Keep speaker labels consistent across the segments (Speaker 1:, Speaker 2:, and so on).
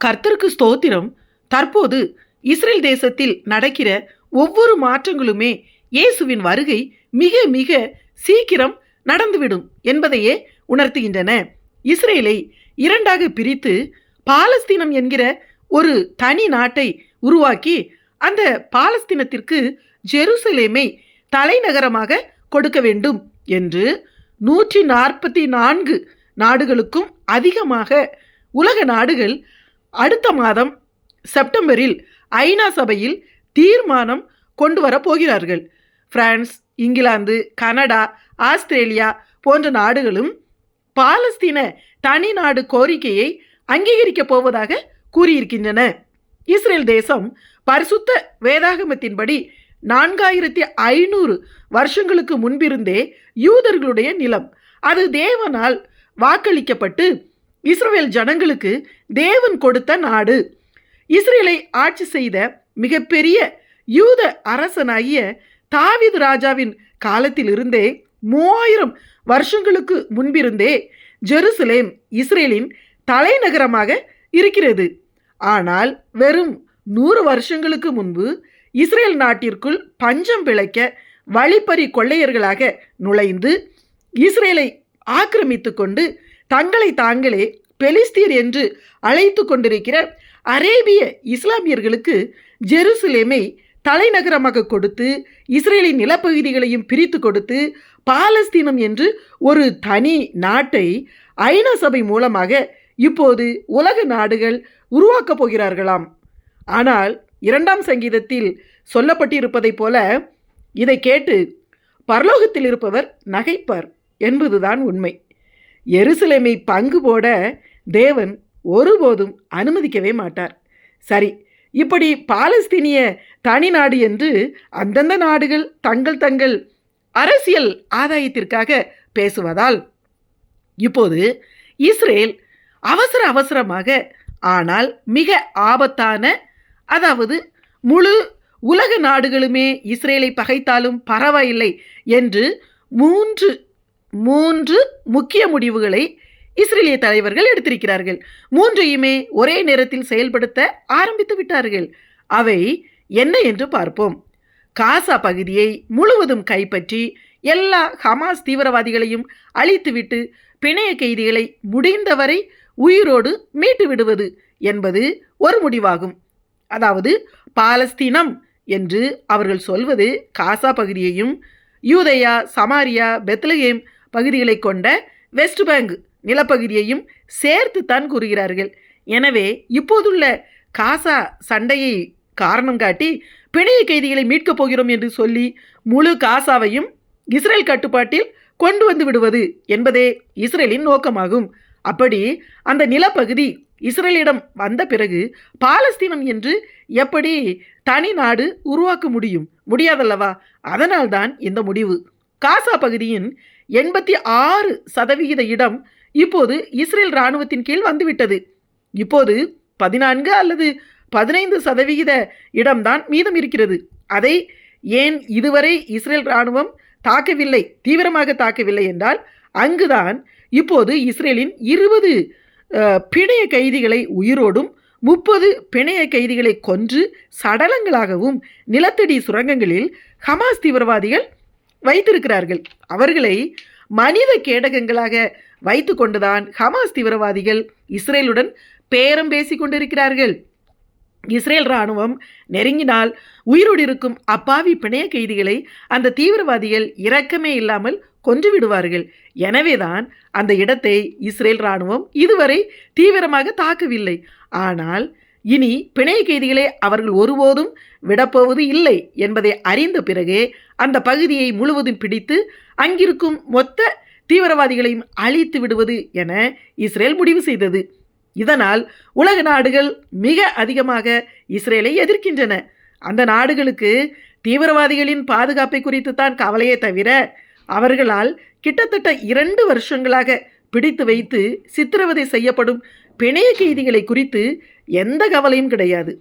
Speaker 1: கர்த்தருக்கு ஸ்தோத்திரம். தற்போது இஸ்ரேல் தேசத்தில் நடக்கிற ஒவ்வொரு மாற்றங்களுமே இயேசுவின் வருகை மிக மிக சீக்கிரம் நடந்துவிடும் என்பதையே உணர்த்துகின்றன. இஸ்ரேலை இரண்டாக பிரித்து பாலஸ்தீனம் என்கிற ஒரு தனி நாட்டை உருவாக்கி அந்த பாலஸ்தீனத்திற்கு ஜெருசலேமை தலைநகரமாக கொடுக்க வேண்டும் என்று நூற்றி நாற்பத்தி நான்கு நாடுகளுக்கும் அதிகமாக உலக நாடுகள் அடுத்த மாதம் செப்டம்பரில் ஐநா சபையில் தீர்மானம் கொண்டு வரப்போகிறார்கள் பிரான்ஸ் இங்கிலாந்து கனடா ஆஸ்திரேலியா போன்ற நாடுகளும் பாலஸ்தீன தனி நாடு கோரிக்கையை அங்கீகரிக்கப் போவதாக கூறியிருக்கின்றன. இஸ்ரேல் தேசம் பரிசுத்த வேதாகமத்தின்படி நான்காயிரத்தி ஐநூறு வருஷங்களுக்கு முன்பிருந்தே யூதர்களுடைய நிலம் அது தேவனால் வாக்களிக்கப்பட்டு இஸ்ரேல் ஜனங்களுக்கு தேவன் கொடுத்த நாடு. இஸ்ரேலை ஆட்சி செய்த மிகப்பெரிய யூத அரசனாகிய தாவித் ராஜாவின் காலத்திலிருந்தே மூவாயிரம் வருஷங்களுக்கு முன்பிருந்தே ஜெருசலேம் இஸ்ரேலின் தலைநகரமாக இருக்கிறது. ஆனால் வெறும் நூறு வருஷங்களுக்கு முன்பு இஸ்ரேல் நாட்டிற்குள் பஞ்சம் பிழைக்க வழிப்பறி கொள்ளையர்களாக நுழைந்து இஸ்ரேலை ஆக்கிரமித்து கொண்டு தங்களை தாங்களே பெலிஸ்தீர் என்று அழைத்து கொண்டிருக்கிற அரேபிய இஸ்லாமியர்களுக்கு ஜெருசலேமை தலைநகரமாக கொடுத்து இஸ்ரேலின் நிலப்பகுதிகளையும் பிரித்து கொடுத்து பாலஸ்தீனம் என்று ஒரு தனி நாட்டை ஐநா சபை மூலமாக இப்போது உலக நாடுகள் உருவாக்கப் போகிறார்களாம். ஆனால் இரண்டாம் சங்கீதத்தில் சொல்லப்பட்டிருப்பதைப் போல இதை கேட்டு பரலோகத்தில் இருப்பவர் நகைப்பர் என்பதுதான் உண்மை. எருசலேமை பங்கு போட தேவன் ஒருபோதும் அனுமதிக்கவே மாட்டார். சரி இப்படி பாலஸ்தீனிய தனி நாடு என்று அந்தந்த நாடுகள் தங்கள் தங்கள் அரசியல் ஆதாயத்திற்காக பேசுவதால் இப்போது இஸ்ரேல் அவசர அவசரமாக ஆனால் மிக ஆபத்தான அதாவது முழு உலக நாடுகளுமே இஸ்ரேலை பகைத்தாலும் பரவாயில்லை என்று மூன்று மூன்று முக்கிய முடிவுகளை இஸ்ரேலிய தலைவர்கள் எடுத்திருக்கிறார்கள். மூன்றையுமே ஒரே நேரத்தில் செயல்படுத்த ஆரம்பித்து விட்டார்கள். அவை என்ன என்று பார்ப்போம். காசா பகுதியை முழுவதும் கைப்பற்றி எல்லா ஹமாஸ் தீவிரவாதிகளையும் அழித்துவிட்டு பிணைய கைதிகளை முடிந்தவரை உயிரோடு மீட்டு விடுவது என்பது ஒரு முடிவாகும். அதாவது பாலஸ்தீனம் என்று அவர்கள் சொல்வது காசா பகுதியையும் யூதயா சமாரியா பெத்லகேம் பகுதிகளை கொண்ட வெஸ்ட் பேங்க் நிலப்பகுதியையும் சேர்த்து தான் கூறுகிறார்கள். எனவே இப்போதுள்ள காசா சண்டையை காரணம் காட்டி பிணைய கைதிகளை மீட்கப் போகிறோம் என்று சொல்லி முழு காசாவையும் இஸ்ரேல் கட்டுப்பாட்டில் கொண்டு வந்து விடுவது என்பதே இஸ்ரேலின் நோக்கமாகும். அப்படி அந்த நிலப்பகுதி இஸ்ரேலிடம் வந்த பிறகு பாலஸ்தீனம் என்று எப்படி தனி நாடு உருவாக்க முடியும்? முடியாதல்லவா? அதனால்தான் இந்த முடிவு. காசா பகுதியின் எண்பத்தி ஆறு சதவிகித இடம் இப்போது இஸ்ரேல் இராணுவத்தின் கீழ் வந்துவிட்டது. இப்போது பதினான்கு அல்லது பதினைந்து சதவிகித இடம்தான் மீதம் இருக்கிறது. அதை ஏன் இதுவரை இஸ்ரேல் இராணுவம் தாக்கவில்லை தீவிரமாக தாக்கவில்லை என்றால் அங்குதான் இப்போது இஸ்ரேலின் இருபது பிணைய கைதிகளை உயிரோடும் முப்பது பிணைய கைதிகளை கொன்று சடலங்களாகவும் நிலத்தடி சுரங்கங்களில் ஹமாஸ் தீவிரவாதிகள் வைத்திருக்கிறார்கள். அவர்களை மனித கேடகங்களாக வைத்து கொண்டுதான் ஹமாஸ் தீவிரவாதிகள் இஸ்ரேலுடன் பேரம் பேசி கொண்டிருக்கிறார்கள். இஸ்ரேல் இராணுவம் நெருங்கினால் உயிரோடு இருக்கும் அப்பாவி பிணைய கைதிகளை அந்த தீவிரவாதிகள் இரக்கமே இல்லாமல் கொன்று விடுவார்கள். எனவேதான் அந்த இடத்தை இஸ்ரேல் இராணுவம் இதுவரை தீவிரமாக தாக்கவில்லை. ஆனால் இனி பிணை கைதிகளை அவர்கள் ஒருபோதும் விடப்போவது இல்லை என்பதை அறிந்த பிறகே அந்த பகுதியை முழுவதும் பிடித்து அங்கிருக்கும் மொத்த தீவிரவாதிகளையும் அழித்து விடுவது என இஸ்ரேல் முடிவு செய்தது. இதனால் உலக நாடுகள் மிக அதிகமாக இஸ்ரேலை எதிர்க்கின்றன. அந்த நாடுகளுக்கு தீவிரவாதிகளின் பாதுகாப்பை குறித்து தான் கவலையே தவிர அவர்களால் கிட்டத்தட்ட இரண்டு வருஷங்களாக பிடித்து வைத்து சித்திரவதை செய்யப்படும் பிணைய கைதிகளை குறித்து எந்த கவலையும் கிடையாது.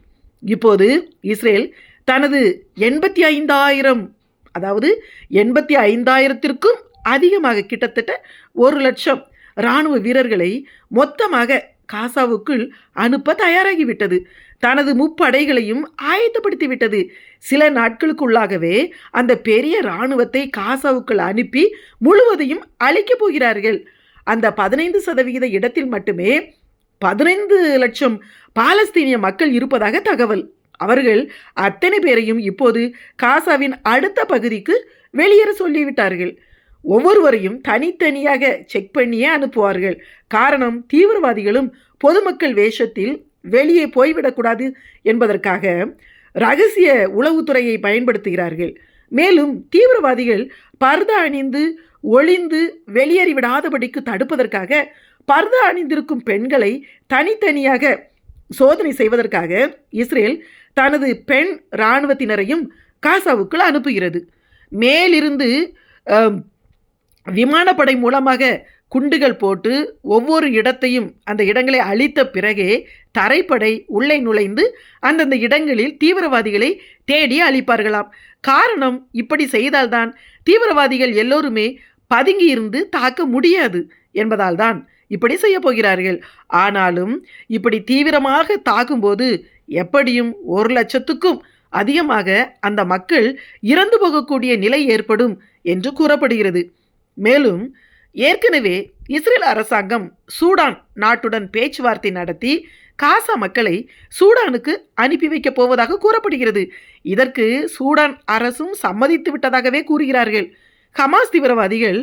Speaker 1: இப்போது இஸ்ரேல் தனது எண்பத்தி ஐந்தாயிரம் அதாவது எண்பத்தி ஐந்தாயிரத்திற்கும் அதிகமாக கிட்டத்தட்ட ஒரு லட்சம் இராணுவ வீரர்களை மொத்தமாக காசாவுக்குள் அனுப்ப தயாராகிவிட்டது. தனது முப்படைகளையும் ஆயத்தப்படுத்திவிட்டது. சில நாட்களுக்குள்ளாகவே அந்த பெரிய இராணுவத்தை காசாவுக்குள் அனுப்பி முழுவதையும் அழிக்கப் போகிறார்கள். அந்த பதினைந்து சதவிகித இடத்தில் மட்டுமே பதினைந்து லட்சம் பாலஸ்தீனிய மக்கள் இருப்பதாக தகவல். அவர்கள் அத்தனை பேரையும் இப்போது காசாவின் அடுத்த பகுதிக்கு வெளியேற சொல்லிவிட்டார்கள். ஒவ்வொருவரையும் தனித்தனியாக செக் பண்ணியே அனுப்புவார்கள். காரணம் தீவிரவாதிகளும் பொதுமக்கள் வேஷத்தில் வெளியே போய்விடக்கூடாது என்பதற்காக ரகசிய உளவுத்துறையை பயன்படுத்துகிறார்கள். மேலும் தீவிரவாதிகள் பர்தா அணிந்து ஒளிந்து வெளியேறிவிடாதபடிக்கு தடுப்பதற்காக பர்தா அணிந்திருக்கும் பெண்களை தனித்தனியாக சோதனை செய்வதற்காக இஸ்ரேல் தனது பெண் இராணுவத்தினரையும் காசாவுக்குள் அனுப்புகிறது. மேலிருந்து விமானப்படை மூலமாக குண்டுகள் போட்டு ஒவ்வொரு இடத்தையும் அந்த இடங்களை அழித்த பிறகே தரைப்படை உள்ளே நுழைந்து அந்தந்த இடங்களில் தீவிரவாதிகளை தேடி அழிப்பார்களாம். காரணம் இப்படி செய்தால்தான் தீவிரவாதிகள் எல்லோருமே பதுங்கி இருந்து தாக்க முடியாது என்பதால்தான் இப்படி செய்ய போகிறார்கள். ஆனாலும் இப்படி தீவிரமாக தாக்கும்போது எப்படியும் ஒரு லட்சத்துக்கும் அதிகமாக அந்த மக்கள் இறந்து போகக்கூடிய நிலை ஏற்படும் என்று கூறப்படுகிறது. மேலும் ஏற்கனவே இஸ்ரேல் அரசாங்கம் சூடான் நாட்டுடன் பேச்சுவார்த்தை நடத்தி காசா மக்களை சூடானுக்கு அனுப்பி வைக்கப் போவதாக கூறப்படுகிறது. இதற்கு சூடான் அரசும் சம்மதித்து விட்டதாகவே கூறுகிறார்கள். ஹமாஸ் தீவிரவாதிகள்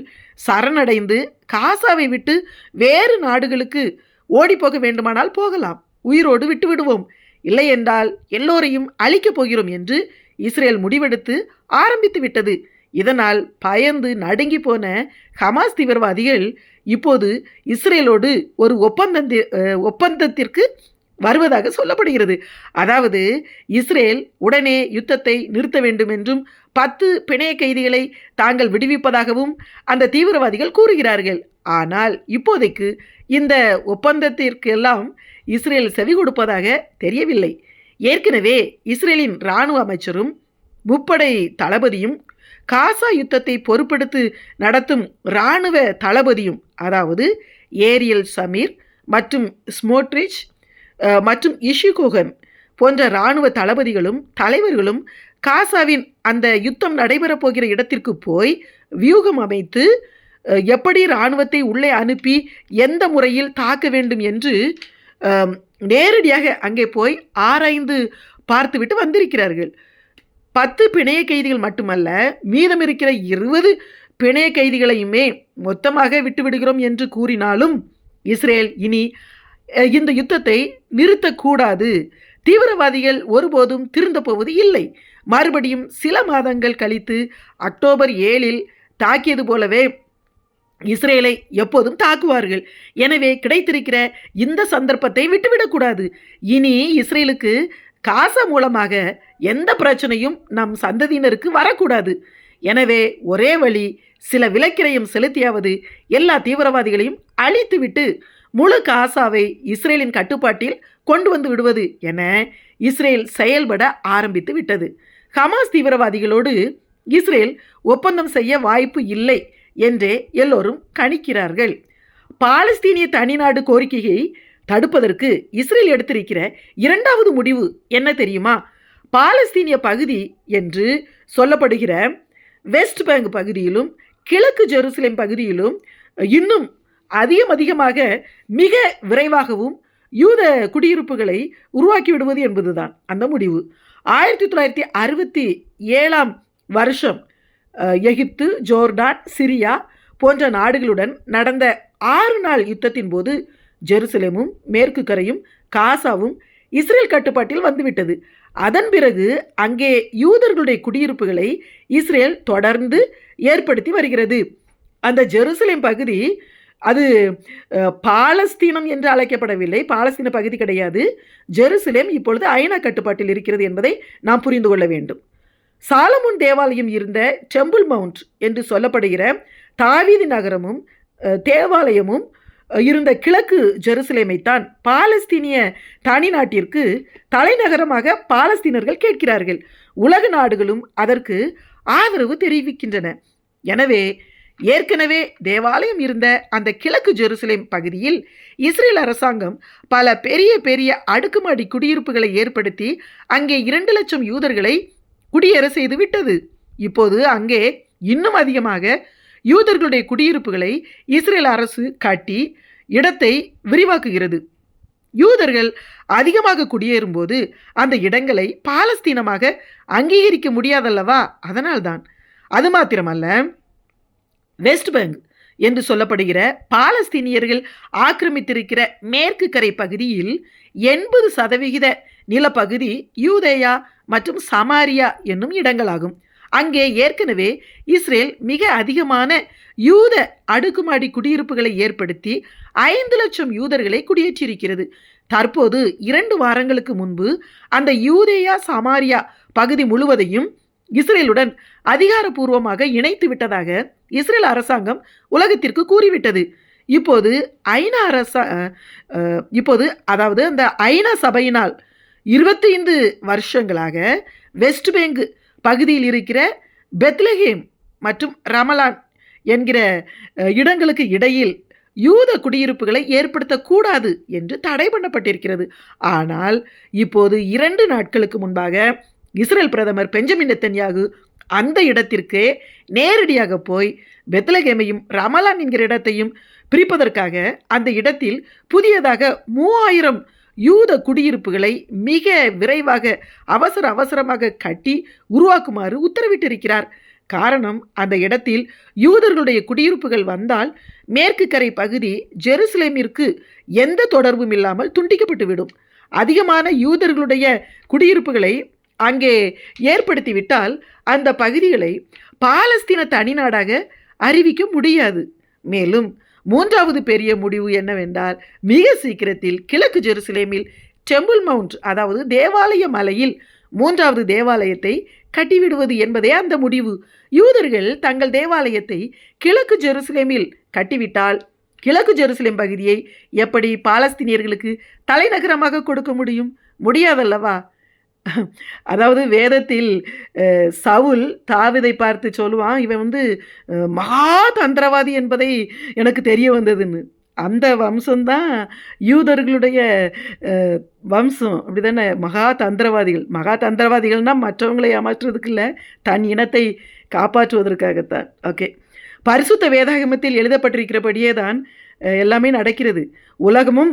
Speaker 1: சரணடைந்து காசாவை விட்டு வேறு நாடுகளுக்கு ஓடிப்போக வேண்டுமானால் போகலாம். உயிரோடு விட்டுவிடுவோம் இல்லையென்றால் இல்லை என்றால் எல்லோரையும் அழிக்கப் போகிறோம் என்று இஸ்ரேல் முடிவெடுத்து ஆரம்பித்து விட்டது. இதனால் பயந்து நடுங்கி போன ஹமாஸ் தீவிரவாதிகள் இப்போது இஸ்ரேலோடு ஒரு ஒப்பந்தந்தி ஒப்பந்தத்திற்கு வருவதாக சொல்லப்படுகிறது. அதாவது இஸ்ரேல் உடனே யுத்தத்தை நிறுத்த வேண்டும் என்றும் பத்து பிணைய கைதிகளை தாங்கள் விடுவிப்பதாகவும் அந்த தீவிரவாதிகள் கூறுகிறார்கள். ஆனால் இப்போதைக்கு இந்த ஒப்பந்தத்திற்கெல்லாம் இஸ்ரேல் செவி கொடுப்பதாக தெரியவில்லை. ஏற்கனவே இஸ்ரேலின் இராணுவ அமைச்சரும் முப்படை தளபதியும் காசா யுத்தத்தை பொறுப்படுத்து நடத்தும் இராணுவ தளபதியும் அதாவது ஏரியல் சமீர் மற்றும் ஸ்மோட்ரிச் மற்றும் இஷிகுகன் போன்ற இராணுவ தளபதிகளும் தலைவர்களும் காசாவின் அந்த யுத்தம் நடைபெறப் போகிற இடத்திற்கு போய் வியூகம் அமைத்து எப்படி இராணுவத்தை உள்ளே அனுப்பி எந்த முறையில் தாக்க வேண்டும் என்று நேரடியாக அங்கே போய் ஆராய்ந்து பார்த்துவிட்டு வந்திருக்கிறார்கள். பத்து பிணைய கைதிகள் மட்டுமல்ல மீதம் இருக்கிற இருபது பிணைய கைதிகளையுமே மொத்தமாக விட்டுவிடுகிறோம் என்று கூறினாலும் இஸ்ரேல் இனி இந்த யுத்தத்தை நிறுத்தக்கூடாது. தீவிரவாதிகள் ஒருபோதும் திருந்த போவது இல்லை. மறுபடியும் சில மாதங்கள் கழித்து அக்டோபர் ஏழில் தாக்கியது போலவே இஸ்ரேலை எப்போதும் தாக்குவார்கள். எனவே கிடைத்திருக்கிற இந்த சந்தர்ப்பத்தை விட்டுவிடக்கூடாது. இனி இஸ்ரேலுக்கு காசா மூலமாக எந்த பிரச்சனையும் நம் சந்ததியினருக்கு வரக்கூடாது. எனவே ஒரே வழி சில விலக்கிரயம் செலுத்தியாவது எல்லா தீவிரவாதிகளையும் அழித்துவிட்டு முழு காசாவை இஸ்ரேலின் கட்டுப்பாட்டில் கொண்டு வந்து விடுவது என இஸ்ரேல் செயல்பட ஆரம்பித்து விட்டது. ஹமாஸ் தீவிரவாதிகளோடு இஸ்ரேல் ஒப்பந்தம் செய்ய வாய்ப்பு இல்லை என்றே எல்லோரும் கணிக்கிறார்கள். பாலஸ்தீனிய தனிநாடு கோரிக்கையை தடுப்பதற்கு இஸ்ரேல் எடுத்திருக்கிற இரண்டாவது முடிவு என்ன தெரியுமா? பாலஸ்தீனிய பகுதி என்று சொல்லப்படுகிற வெஸ்ட் பேங்க் பகுதியிலும் கிழக்கு ஜெருசலேம் பகுதியிலும் இன்னும் அதிகம் அதிகமாக மிக விரைவாகவும் யூத குடியிருப்புகளை உருவாக்கி விடுவது என்பதுதான் அந்த முடிவு. ஆயிரத்தி தொள்ளாயிரத்தி அறுபத்தி ஏழாம் வருஷம் எகிப்து ஜோர்டான் சிரியா போன்ற நாடுகளுடன் நடந்த ஆறு நாள் யுத்தத்தின் போது ஜெருசலேமும் மேற்கு கரையும் காசாவும் இஸ்ரேல் கட்டுப்பாட்டில் வந்துவிட்டது. அதன் பிறகு அங்கே யூதர்களுடைய குடியிருப்புகளை இஸ்ரேல் தொடர்ந்து ஏற்படுத்தி வருகிறது. அந்த ஜெருசலேம் பகுதி அது பாலஸ்தீனம் என்று அழைக்கப்படவில்லை. பாலஸ்தீன பகுதி கிடையாது. ஜெருசலேம் இப்பொழுது ஐநா கட்டுப்பாட்டில் இருக்கிறது என்பதை நாம் புரிந்து கொள்ள வேண்டும். சாலமுன் தேவாலயம் இருந்த டெம்பிள் மவுண்ட் என்று சொல்லப்படுகிற தாவீதி நகரமும் தேவாலயமும் இருந்த கிழக்கு ஜெருசலேமைத்தான் பாலஸ்தீனிய தனி நாட்டிற்கு தலைநகரமாக பாலஸ்தீனர்கள் கேட்கிறார்கள். உலக நாடுகளும் அதற்கு ஆதரவு தெரிவிக்கின்றன. எனவே ஏற்கனவே தேவாலயம் இருந்த அந்த கிழக்கு ஜெருசலேம் பகுதியில் இஸ்ரேல் அரசாங்கம் பல பெரிய பெரிய அடுக்குமாடி குடியிருப்புகளை ஏற்படுத்தி அங்கே இரண்டு லட்சம் யூதர்களை குடியேற செய்து விட்டது. இப்போது அங்கே இன்னும் அதிகமாக யூதர்களுடைய குடியிருப்புகளை இஸ்ரேல் அரசு காட்டி இடத்தை விரிவாக்குகிறது. யூதர்கள் அதிகமாக குடியேறும்போது அந்த இடங்களை பாலஸ்தீனமாக அங்கீகரிக்க முடியாதல்லவா? அதனால்தான். அது மாத்திரமல்ல வெஸ்ட் பெங்க் என்று சொல்லப்படுகிற பாலஸ்தீனியர்கள் ஆக்கிரமித்திருக்கிற மேற்கு கரை பகுதியில் எண்பது சதவிகித நிலப்பகுதி யூதேயா மற்றும் சமாரியா என்னும் இடங்களாகும். அங்கே ஏற்கனவே இஸ்ரேல் மிக அதிகமான யூத அடுக்குமாடி குடியிருப்புகளை ஏற்படுத்தி ஐந்து லட்சம் யூதர்களை குடியேற்றியிருக்கிறது. தற்போது இரண்டு வாரங்களுக்கு முன்பு அந்த யூதேயா சமாரியா பகுதி முழுவதையும் இஸ்ரேலுடன் அதிகாரப்பூர்வமாக இணைத்து விட்டதாக இஸ்ரேல் அரசாங்கம் உலகத்திற்கு கூறிவிட்டது. இப்போது ஐநா அரசா இப்போது அதாவது அந்த ஐநா சபையினால் இருபத்தி ஐந்து வருஷங்களாக வெஸ்ட் பேங்க் பகுதியில் இருக்கிற பெத்லஹேம் மற்றும் ரமலான் என்கிற இடங்களுக்கு இடையில் யூத குடியிருப்புகளை ஏற்படுத்தக்கூடாது என்று தடை பண்ணப்பட்டிருக்கிறது. ஆனால் இப்போது இரண்டு நாட்களுக்கு முன்பாக இஸ்ரேல் பிரதமர் பெஞ்சமின் நெத்தன்யாகு அந்த இடத்திற்கே நேரடியாக போய் பெத்லகேமையும் ரமலான் என்கிற இடத்தையும் பிரிப்பதற்காக அந்த இடத்தில் புதியதாக மூவாயிரம் யூத குடியிருப்புகளை மிக விரைவாக அவசர அவசரமாக கட்டி உருவாக்குமாறு உத்தரவிட்டிருக்கிறார். காரணம் அந்த இடத்தில் யூதர்களுடைய குடியிருப்புகள் வந்தால் மேற்கு கரை பகுதி ஜெருசலேமிற்கு எந்த தொடர்பும் இல்லாமல் துண்டிக்கப்பட்டுவிடும். அதிகமான யூதர்களுடைய குடியிருப்புகளை அங்கே ஏற்படுத்திவிட்டால் அந்த பகுதிகளை பாலஸ்தீன தனிநாடாக அறிவிக்க முடியாது. மேலும் மூன்றாவது பெரிய முடிவு என்னவென்றால் மிக சீக்கிரத்தில் கிழக்கு ஜெருசலேமில் டெம்பிள் மவுண்ட் அதாவது தேவாலய மலையில் மூன்றாவது தேவாலயத்தை கட்டிவிடுவது என்பதே அந்த முடிவு. யூதர்கள் தங்கள் தேவாலயத்தை கிழக்கு ஜெருசலேமில் கட்டிவிட்டால் கிழக்கு ஜெருசலேம் பகுதியை எப்படி பாலஸ்தீனியர்களுக்கு தலைநகரமாக கொடுக்க முடியும்? முடியாதல்லவா? அதாவது வேதத்தில் சவுல் தாவிதை பார்த்து சொல்லுவான் இவன் வந்து மகா தந்திரவாதி என்பதை எனக்கு தெரிய வந்ததுன்னு. அந்த வம்சம்தான் யூதர்களுடைய வம்சம் வம்சம். அப்படிதானே? மகா தந்திரவாதிகள். மகா தந்திரவாதிகள்னால் மற்றவங்களை ஏமாற்றுறதுக்கு இல்லை தன் இனத்தை காப்பாற்றுவதற்காகத்தான். ஓகே. பரிசுத்த வேதாகமத்தில் எழுதப்பட்டிருக்கிறபடியே தான் எல்லாமே நடக்கிறது. உலகமும்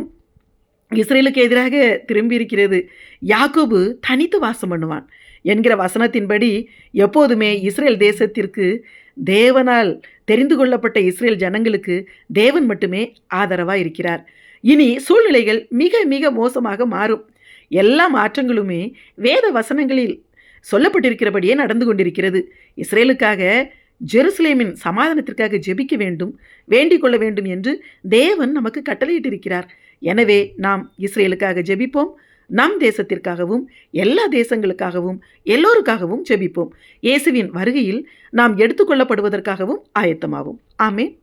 Speaker 1: இஸ்ரேலுக்கு எதிராக திரும்பி இருக்கிறது யாக்கோபு தனித்து வாசம் பண்ணுவான். என்கிற வசனத்தின்படி எப்போதுமே இஸ்ரேல் தேசத்திற்கு தேவனால் தெரிந்து கொள்ளப்பட்ட இஸ்ரேல் ஜனங்களுக்கு தேவன் மட்டுமே ஆதரவாக இருக்கிறார். இனி சூழ்நிலைகள் மிக மிக மோசமாக மாறும். எல்லா மாற்றங்களுமே வேத வசனங்களில் சொல்லப்பட்டிருக்கிறபடியே நடந்து கொண்டிருக்கிறது. இஸ்ரேலுக்காக ஜெருசலேமின் சமாதானத்திற்காக ஜெபிக்க வேண்டும் வேண்டிக் கொள்ள வேண்டும் என்று தேவன் நமக்கு கட்டளையிட்டிருக்கிறார். எனவே நாம் இஸ்ரேலுக்காக ஜெபிப்போம் நம் தேசத்திற்காகவும் எல்லா தேசங்களுக்காகவும் எல்லோருக்காகவும் ஜெபிப்போம். இயேசுவின் வருகையில் நாம் எடுத்துக்கொள்ளப்படுவதற்காகவும் ஆயத்தமாகும் ஆமே